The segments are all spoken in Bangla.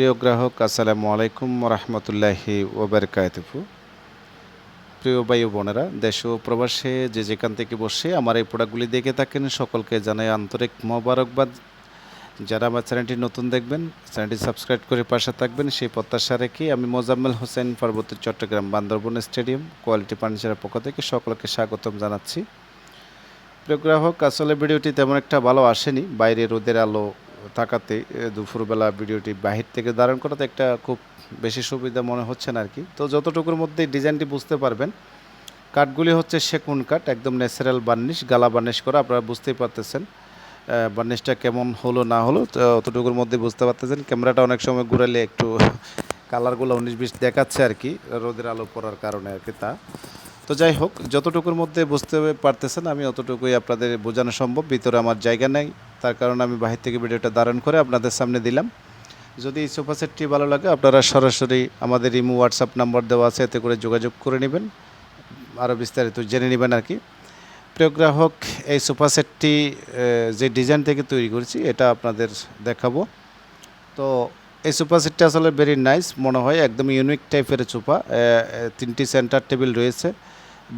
প্রিয় গ্রাহক, আসসালামু আলাইকুম রহমতুল্লাহি ওবরকাতফু প্রিয় বায়ু বোনেরা, দেশ ও প্রবাসে যে যেখান থেকে বসে আমার এই প্রোডাক্টগুলি দেখে থাকেন, সকলকে জানাই আন্তরিক মোবারকবাদ। যারা আমার চ্যানেলটি নতুন দেখবেন, চ্যানেলটি সাবস্ক্রাইব করে পাশে থাকবেন, সেই প্রত্যাশা রেখে আমি মোজাম্মেল হোসেন পার্বতী চট্টগ্রাম বান্দরবন স্টেডিয়াম, কোয়ালিটি ফার্নিচারের পক্ষ থেকে সকলকে স্বাগতম জানাচ্ছি। প্রিয় গ্রাহক, আসলে ভিডিওটি তেমন একটা ভালো আসেনি। বাইরে রোদের আলো থাকাতে দুপুরবেলা ভিডিওটি বাহির থেকে ধারণ করাতে একটা খুব বেশি সুবিধা মনে হচ্ছে না আর কি তো যতটুকুর মধ্যে ডিজাইনটি বুঝতে পারবেন, কাঠগুলি হচ্ছে সেকুন কাঠ, একদম ন্যাচারাল বার্নিশ, গালা বার্নিশ করা, আপনারা বুঝতেই পারতেছেন বার্নিশটা কেমন হলো, না হলো অতটুকুর মধ্যে বুঝতে পারতেছেন। ক্যামেরাটা অনেক সময় ঘুরালে একটু কালারগুলো উনিশ বিশ দেখাচ্ছে আর কি রোদের আলো পড়ার কারণে আর কি তা। তো যাই হোক, যতটুকুর মধ্যে বুঝতে পারতেছেন, আমি অতটুকুই আপনাদের বোঝানো সম্ভব, ভিতরে আমার জায়গা নেই। তার কারণে আমি বাহির থেকে ভিডিওটা ধারণ করে আপনাদের সামনে দিলাম। যদি এই সোফা সেটটি ভালো লাগে, আপনারা সরাসরি আমাদের ইমো, হোয়াটসঅ্যাপ নাম্বার দেওয়া আছে, এতে করে যোগাযোগ করে নেবেন। আরও বিস্তারিত জেনে নেবেন আর কি। প্রিয় গ্রাহক, এই সোফা সেটটি যে ডিজাইন থেকে তৈরি করেছি, এটা আপনাদের দেখাবো। তো এই সোফা সেটটা আসলে ভেরি নাইস মনে হয় একদম ইউনিক টাইপের সোফা। তিনটি সেন্টার টেবিল রয়েছে।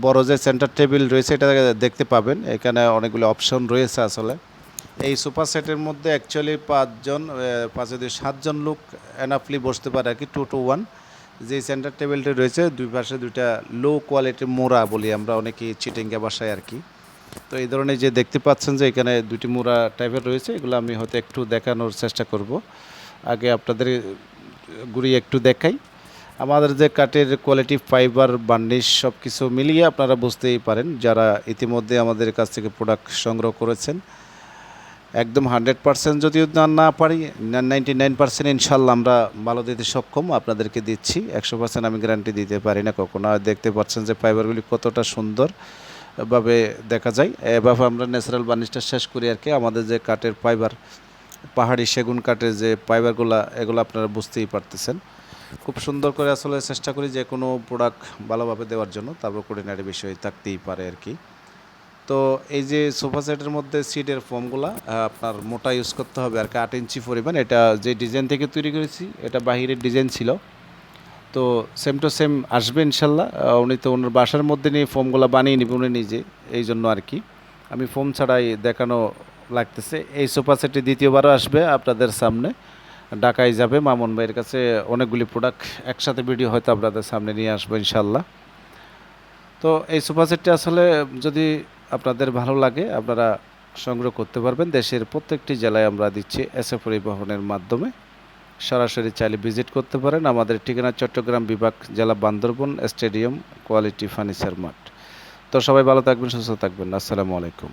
বড় যে সেন্টার টেবিল রয়েছে, এটা দেখতে পাবেন। এখানে অনেকগুলো অপশন রয়েছে আসলে। এই সোফা সেটের মধ্যে অ্যাকচুয়ালি পাঁচজন পাঁচে দুই সাতজন লোক এনাফলি বসতে পারে আর কি টু টু ওয়ান যে সেন্টার টেবিলটি রয়েছে, দুই পাশে দুইটা লো কোয়ালিটির মোড়া বলি আমরা অনেকেই চিটিঙ্গা বাসায় আর কি। তো এই ধরনের যে দেখতে পাচ্ছেন যে এখানে দুটি মোড়া টাইপের রয়েছে, এগুলো আমি হয়তো একটু দেখানোর চেষ্টা করব। আগে আপনাদের ঘুরিয়ে একটু দেখাই। আমাদের যে কাঠের কোয়ালিটি ফাইবার বার্নিশ সব কিছু মিলিয়ে আপনারা বুঝতেই পারেন, যারা ইতিমধ্যে আমাদের কাছ থেকে প্রোডাক্ট সংগ্রহ করেছেন একদম হান্ড্রেড পার্সেন্ট যদিও না পারি, নাইনটি নাইন পার্সেন্ট ইনশাল্লাহ আমরা ভালো দিতে সক্ষম। আপনাদেরকে দিচ্ছি, একশো পার্সেন্ট আমি গ্যারান্টি দিতে পারি না কখনো। আর দেখতে পাচ্ছেন যে ফাইবারগুলি কতটা সুন্দর ভাবে দেখা যায়। এভাবে আমরা ন্যাচারাল বার্নিশটা শেষ করি আর কি। আমাদের যে কাঠের ফাইবার পাহাড়ি সেগুন কাঠের যে ফাইবারগুলো এগুলো আপনারা বুঝতেই পারতেছেন। খুব সুন্দর করে আসলে চেষ্টা করি যে কোনো প্রোডাক্ট ভালোভাবে দেওয়ার জন্য। তারপর কোর্ডিনেটের বিষয় থাকতেই পারে আর কি। তো এই যে সোফা সেটের মধ্যে সিটের ফর্মগুলা আপনার মোটা ইউজ করতে হবে আর কি আট ইঞ্চি পরিমাণ। এটা যে ডিজাইন থেকে তৈরি করেছি, এটা বাহিরের ডিজাইন ছিল। তো সেম টু সেম আসবে ইনশাল্লাহ। উনি তো ওনার বাসার মধ্যে নিয়ে ফর্মগুলো বানিয়ে নেবে উনি নিজে, এই জন্য আর কি। আমি ফর্ম ছাড়াই দেখানো লাগতেছে। এই সোফা সেটটি দ্বিতীয়বারও আসবে আপনাদের সামনে। ঢাকায় যাবে। মামুন ভাইয়ের কাছে অনেকগুলি প্রোডাক্ট একসাথে ভিডিও হয়তো আপনাদের সামনে নিয়ে আসব ইনশাল্লাহ। তো এই সোফা সেটটি আসলে যদি আপনাদের ভালো লাগে, আপনারা সংগ্রহ করতে পারবেন। দেশের প্রত্যেকটি জেলায় আমরা দিচ্ছি এসএ পরিবহনের মাধ্যমে। সরাসরি চাইলে ভিজিট করতে পারেন। আমাদের ঠিকানা চট্টগ্রাম বিভাগ, জেলা বান্দরবন স্টেডিয়াম, কোয়ালিটি ফার্নিচার মাঠ। তো সবাই ভালো থাকবেন, সুস্থ থাকবেন। আসসালামু আলাইকুম।